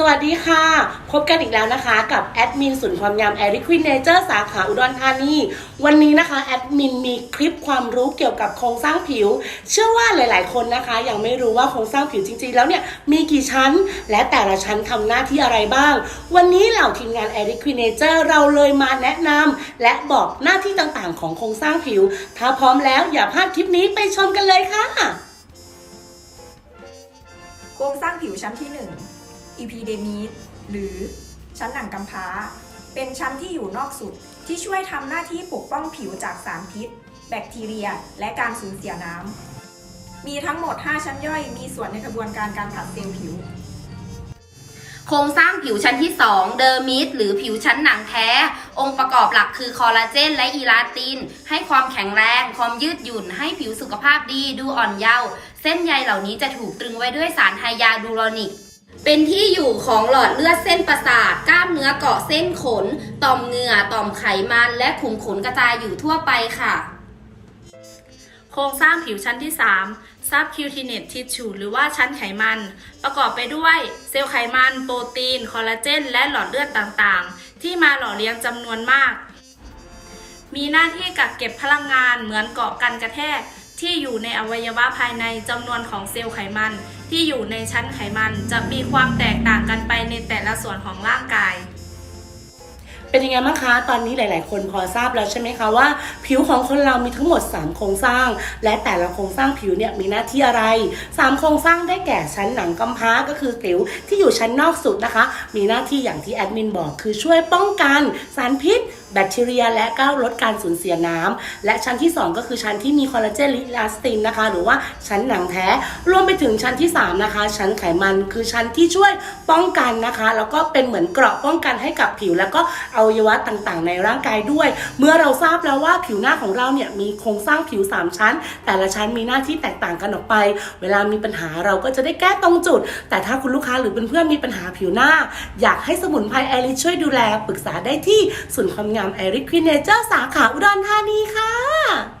สวัสดีค่ะ พบกันอีกแล้วนะคะ กับแอดมินศูนย์ความงามแอริควินเนเจอร์สาขาอุดรธานีวันนี้นะคะแอดมินมีคลิปความรู้เกี่ยวกับโครงสร้างผิว เชื่อว่าหลาย ๆ คนนะคะ ยังไม่รู้ว่าโครงสร้างผิวจริง ๆ แล้วเนี่ยมีกี่ชั้น และแต่ละชั้นทำหน้าที่อะไรบ้าง วันนี้เหล่าทีมงานแอริควินเนเจอร์เราเลยมาแนะนำและบอกหน้าที่ต่างๆ ของโครงสร้างผิว ถ้าพร้อมแล้วอย่าพลาดคลิปนี้ไปชมกันเลยค่ะ โครงสร้างผิวชั้นที่ 1 epidermis หรือชั้นหนังกำพร้า เป็นชั้นที่อยู่นอกสุดที่ช่วยทำหน้าที่ปกป้องผิวจากสารพิษ แบคทีเรีย และการสูญเสียน้ำ มีทั้งหมด 5 ชั้นย่อยมีส่วนในกระบวนการการผลัดเซลล์ผิว โครงสร้างผิวชั้นที่ 2 เดอร์มิสหรือผิวชั้นหนังแท้ องค์ประกอบหลักคือคอลลาเจนและอีลาติน ให้ความแข็งแรง ความยืดหยุ่น ให้ผิวสุขภาพดี ดูอ่อนเยาว์ เส้นใยเหล่านี้จะถูกตรึงไว้ด้วยสารไฮยาดูโรนิก เป็นที่อยู่ของหลอดเลือดเส้นประสาทกล้ามเนื้อเกาะเส้นขน ต่อมเหงื่อต่อมไขมันและขุมขนกระจายอยู่ทั่วไปค่ะ โครงสร้างผิวชั้นที่ 3 subcutaneous tissue หรือว่าชั้นไขมัน ประกอบไปด้วยเซลล์ไขมัน โปรตีน คอลลาเจน และหลอดเลือดต่างๆ ที่มาหล่อเลี้ยงจำนวนมาก มีหน้าที่กักเก็บพลังงานเหมือนเกาะกันกระแทก ที่อยู่ในอวัยวะภายในจำนวนของเซลล์ไขมัน ที่อยู่ในชั้นไขมันจะมีความแตกต่างกันไปในแต่ละส่วนของร่างกาย เป็นยังไงบ้างคะ ตอนนี้หลาย ๆ คนพอทราบแล้วใช่ไหมคะว่า ผิวของคนเรามีทั้งหมด 3 โครงสร้าง และแต่ละโครงสร้างผิวเนี่ยมีหน้าที่อะไร 3 โครงสร้างได้แก่ชั้นหนังกำพร้าก็คือผิวที่อยู่ชั้นนอกสุดนะคะ มีหน้าที่อย่างที่แอดมินบอกคือช่วยป้องกันสารพิษ แบคทีเรีย และก็ลดการสูญเสียน้ำและชั้นที่ 2 ก็คือชั้นที่มีคอลลาเจนลิลาสตินนะคะ หรือว่าชั้นหนังแท้ รวมไปถึงชั้นที่ 3 นะคะ ชั้นไขมันคือชั้นที่ช่วยป้องกันนะคะ แล้วก็เป็นเหมือนเกราะป้องกันให้กับผิว แล้วก็อวัยวะต่างๆ ในร่างกายด้วย เมื่อเราทราบแล้วว่าผิวหน้าของเราเนี่ยมีโครงสร้างผิว 3 ชั้น แต่ละชั้นมีหน้าที่แตกต่างกันออกไป เวลามีปัญหาเราก็จะได้แก้ตรงจุด แต่ถ้าคุณลูกค้าหรือเพื่อนๆมีปัญหาผิวหน้า อยากให้สมุนไพรไอริชช่วยดูแลปรึกษาได้ที่ศูนย์ความงามไอริคควินเนเจอร์สาขาอุดรธานีค่ะ